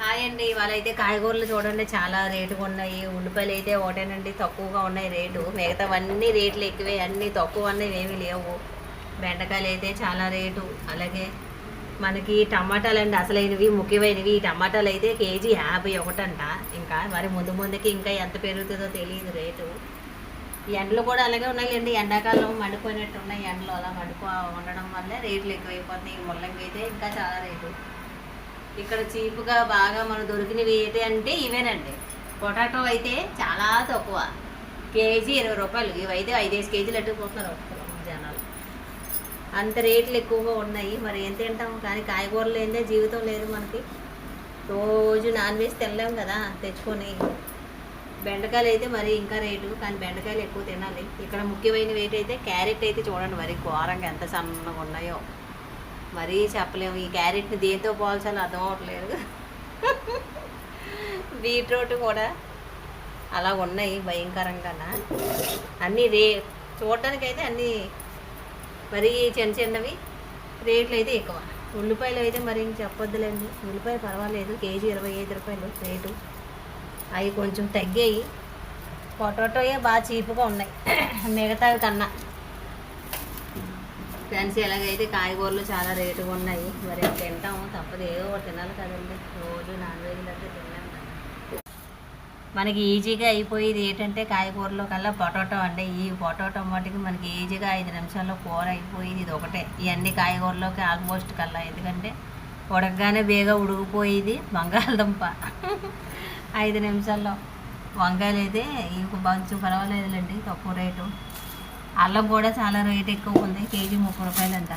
Hi అండి ఇవాళ అయితే కాయగూరలు చూడండి చాలా రేటుగా ఉన్నాయి. ఉల్లిపాయలు అయితే ఒకటేనండి తక్కువగా ఉన్నాయి రేటు. మిగతావన్నీ రేట్లు ఎక్కువే అన్నీ తక్కువ అన్నీ ఏమీ లేవు. బెండకాయలు అయితే చాలా రేటు. అలాగే మనకి టమాటాలు అండి అసలైనవి ముఖ్యమైనవి. ఈ టమాటాలు అయితే కేజీ యాభై ఒకటంట. ఇంకా మరి ముందు ముందుకి ఇంకా ఎంత పెరుగుతుందో తెలియదు రేటు. ఎండలు కూడా అలాగే ఉన్నాయండి ఎండాకాలం మండిపోయినట్టు ఉన్నాయి ఎండలు అలా మండిపో ఉండడం వల్ల రేట్లు ఎక్కువైపోతున్నాయి. ముల్లంగి అయితే ఇంకా చాలా రేటు. ఇక్కడ చీపుగా బాగా మనం దొరికినవి ఏంటి అంటే ఇవేనండి. పొటాటో అయితే చాలా తక్కువ. కేజీ ఇరవై రూపాయలు. ఇవైతే ఐదేసి కేజీలు అట్టుకుపోతున్నారు జనాలు. అంత రేట్లు ఎక్కువగా ఉన్నాయి. మరి ఏం తింటాం? కానీ కాయగూరలు లేదే జీవితం లేదు మనకి. రోజు నాన్ వెజ్ తినలేం కదా తెచ్చుకొని. బెండకాయలు అయితే మరి ఇంకా రేటు. కానీ బెండకాయలు ఎక్కువ తినాలి. ఇక్కడ ముఖ్యమైన అయితే క్యారెట్ అయితే చూడండి మరి ఘోరంగా ఎంత సన్నగా ఉన్నాయో. మరీ చెప్పలేము. ఈ క్యారెట్ని దేంతో పోల్చాలో అర్థం అవ్వట్లేదు. బీట్రూట్ కూడా అలా ఉన్నాయి భయంకరంగా అన్నీ రే చూడటానికైతే అన్నీ మరీ చిన్న చిన్నవి. రేట్లు అయితే ఎక్కువ. ఉల్లిపాయలు అయితే మరి ఇంక చెప్పొద్దులేండి. ఉల్లిపాయ పర్వాలేదు. కేజీ ఇరవై ఐదు రూపాయలు రేటు. అవి కొంచెం తగ్గాయి. పొటాటోయే బాగా చీపుగా ఉన్నాయి. మిగతా కన్నా. ఫ్రెండ్స్ ఎలాగైతే కాయగూరలు చాలా రేటుగా ఉన్నాయి మరి తింటాము. తప్పదు ఏదో ఒకటి తినాలి కదండి. రోజు నాన్ వెజ్ అంటే తిన్నాం కదా. మనకి ఈజీగా అయిపోయేది ఏంటంటే కాయగూరలో కల్లా పొటాటో అండి. ఈ పొటాటో మటుకి మనకి ఈజీగా ఐదు నిమిషాల్లో కూర అయిపోయేది ఇది ఒకటే. ఇవన్నీ కాయగూరలోకి ఆల్మోస్ట్ కల్లా. ఎందుకంటే ఉడకగానే బేగా ఉడికిపోయేది బంగాళదుంప. ఐదు నిమిషాల్లో. వంకాయలు అయితే ఇవి బంచు పర్వాలేదులేండి తక్కువ రేటు. అల్లం కూడా చాలా రేట్ ఎక్కువ ఉంది. కేజీ ముప్పై రూపాయలు అంట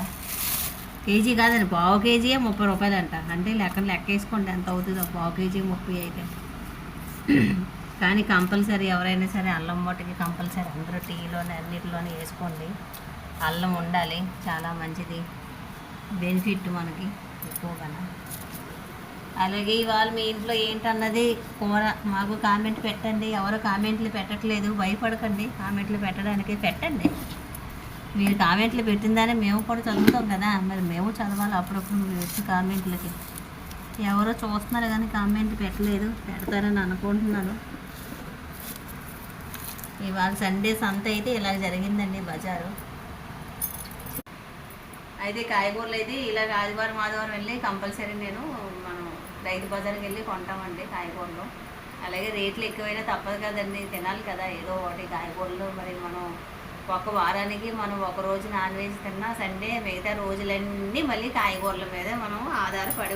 కేజీ కాదండి పావు కేజీయే ముప్పై రూపాయలు అంట అంటే లెక్క లెక్క వేసుకోండి ఎంత అవుతుందో పావు కేజీ ముప్పై అయితే. కానీ కంపల్సరీ ఎవరైనా సరే అల్లం మట్టుకి కంపల్సరీ అందరూ టీలోనే అన్నిటిలోనే వేసుకోండి. అల్లం ఉండాలి చాలా మంచిది. బెనిఫిట్ మనకి ఎక్కువగా అలాగే ఇవాళ మీ ఇంట్లో ఏంటన్నది కూర మాకు కామెంట్ పెట్టండి. ఎవరు కామెంట్లు పెట్టట్లేదు. భయపడకండి. కామెంట్లు పెట్టడానికి పెట్టండి. మీరు కామెంట్లు పెట్టిందని మేము కూడా చదువుతాం కదా. మరి మేము చదవాలి అప్పుడప్పుడు మీరు వచ్చి కామెంట్లకి ఎవరో చూస్తున్నారు కానీ కామెంట్ పెట్టలేదు. పెడతారని అనుకుంటున్నాను. ఇవాళ సండే సంత అయితే ఇలా జరిగిందండి బజారు. అయితే కాయగూరలు అయితే ఇలాగ ఆదివారం ఆదివారం వెళ్ళి కంపల్సరీ నేను మనం రైతు బజార్కి వెళ్ళి కొంటామండి కాయగూరలు. అలాగే రేట్లు ఎక్కువైనా తప్పదు కదండి తినాలి కదా ఏదో ఒకటి కాయగూరలు. మరి మనం ఒక వారానికి మనం ఒక రోజు నాన్ వెజ్ తిన్నా సండే మిగతా రోజులన్నీ మళ్ళీ కాయగూరల మీద మనం ఆధారపడి